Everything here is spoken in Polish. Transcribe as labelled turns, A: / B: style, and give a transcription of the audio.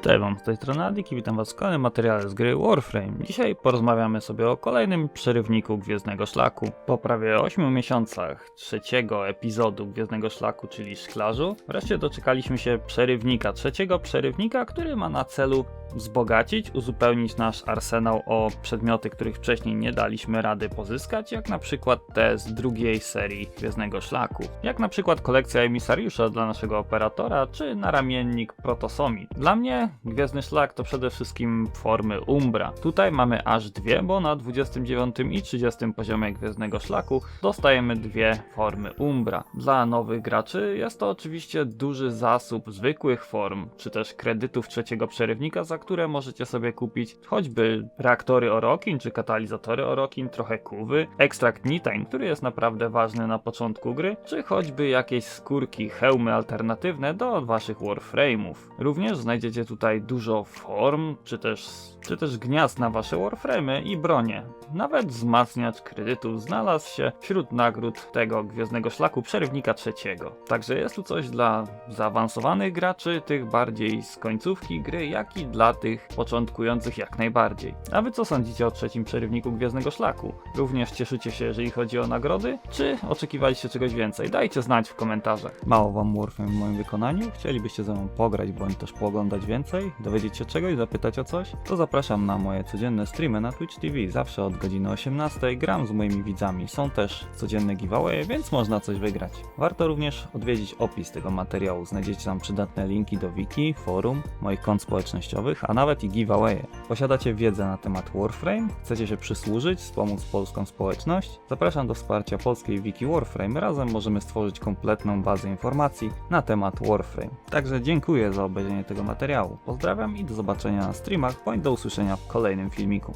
A: Cześć wam, z tej strony Adik i witam was w kolejnym materiale z gry Warframe. Dzisiaj porozmawiamy sobie o kolejnym przerywniku Gwiezdnego Szlaku. Po prawie 8 miesiącach trzeciego epizodu Gwiezdnego Szlaku, czyli Szklarzu, wreszcie doczekaliśmy się przerywnika, trzeciego przerywnika, który ma na celu wzbogacić, uzupełnić nasz arsenał o przedmioty, których wcześniej nie daliśmy rady pozyskać, jak na przykład te z drugiej serii Gwiezdnego Szlaku. Jak na przykład kolekcja emisariusza dla naszego operatora, czy naramiennik Protosomi. Dla mnie Gwiezdny Szlak to przede wszystkim formy Umbra. Tutaj mamy aż dwie, bo na 29 i 30 poziomie Gwiezdnego Szlaku dostajemy dwie formy Umbra. Dla nowych graczy jest to oczywiście duży zasób zwykłych form, czy też kredytów trzeciego przerywnika, za które możecie sobie kupić choćby reaktory Orokin, czy katalizatory Orokin, trochę kuwy, ekstrakt Nitain, który jest naprawdę ważny na początku gry, czy choćby jakieś skórki, hełmy alternatywne do waszych Warframe'ów. Również znajdziecie tutaj dużo form, czy też, czy też gniazd na wasze Warframe'y i bronie. Nawet wzmacniacz kredytów znalazł się wśród nagród tego Gwiezdnego Szlaku Przerywnika trzeciego. Także jest tu coś dla zaawansowanych graczy, tych bardziej z końcówki gry, jak i dla tych początkujących jak najbardziej. A wy co sądzicie o trzecim Przerywniku Gwiezdnego Szlaku? Również cieszycie się, jeżeli chodzi o nagrody? Czy oczekiwaliście czegoś więcej? Dajcie znać w komentarzach. Mało wam Warframe w moim wykonaniu? Chcielibyście ze mną pograć, bądź też pooglądać więcej? Dowiedzieć się czegoś? Zapytać o coś? To zapraszam na moje codzienne streamy na Twitch TV. Zawsze od godziny 18 gram z moimi widzami. Są też codzienne giveawaye, więc można coś wygrać. Warto również odwiedzić opis tego materiału. Znajdziecie tam przydatne linki do wiki, forum, moich kont społecznościowych, a nawet i giveawaye. Posiadacie wiedzę na temat Warframe? Chcecie się przysłużyć, wspomóc polską społeczność? Zapraszam do wsparcia polskiej wiki Warframe. Razem możemy stworzyć kompletną bazę informacji na temat Warframe. Także dziękuję za obejrzenie tego materiału. Pozdrawiam i do zobaczenia na streamach, bądź do usłyszenia w kolejnym filmiku.